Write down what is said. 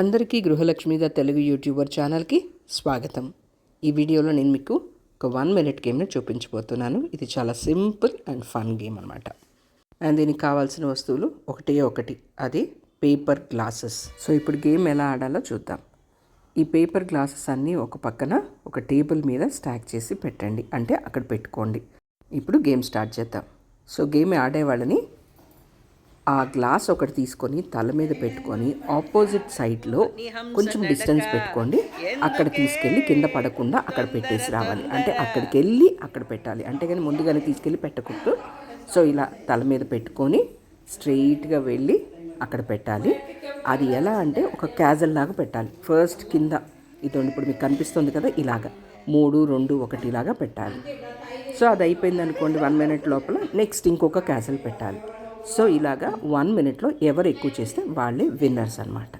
అందరికీ గృహలక్ష్మిగా తెలుగు యూట్యూబర్ ఛానల్కి స్వాగతం. ఈ వీడియోలో నేను మీకు ఒక వన్ మినిట్ గేమ్ని చూపించబోతున్నాను. ఇది చాలా సింపుల్ అండ్ ఫన్ గేమ్ అనమాట అండ్ దీనికి కావాల్సిన వస్తువులు ఒకటే ఒకటి. అది పేపర్ గ్లాసెస్. సో ఇప్పుడు గేమ్ ఎలా ఆడాలో చూద్దాం. ఈ పేపర్ గ్లాసెస్ అన్నీ ఒక పక్కన ఒక టేబుల్ మీద స్టాక్ చేసి పెట్టండి. అంటే అక్కడ పెట్టుకోండి. ఇప్పుడు గేమ్ స్టార్ట్ చేద్దాం. సో గేమ్ ఆడే వాళ్ళని ఆ గ్లాస్ ఒకటి తీసుకొని తల మీద పెట్టుకొని ఆపోజిట్ సైడ్లో కొంచెం డిస్టెన్స్ పెట్టుకోండి. అక్కడ తీసుకెళ్ళి కింద పడకుండా అక్కడ పెట్టేసి రావాలి. అంటే అక్కడికి వెళ్ళి అక్కడ పెట్టాలి. అంటే కానీ ముందుగానే తీసుకెళ్ళి పెట్టకూడదు. సో ఇలా తల మీద పెట్టుకొని స్ట్రెయిట్గా వెళ్ళి అక్కడ పెట్టాలి. అది ఎలా అంటే ఒక క్యాజల్ లాగా పెట్టాలి. ఫస్ట్ కింద ఇదండి ఇప్పుడు మీకు కనిపిస్తుంది కదా ఇలాగా. మూడు రెండు ఒకటి ఇలాగా పెట్టాలి. సో అది అయిపోయింది అనుకోండి వన్ మినిట్ లోపల నెక్స్ట్ ఇంకొక క్యాజల్ పెట్టాలి. సో ఇలాగా వన్ మినిట్లో ఎవరు ఎక్కువ చేస్తే వాళ్ళే విన్నర్స్ అనమాట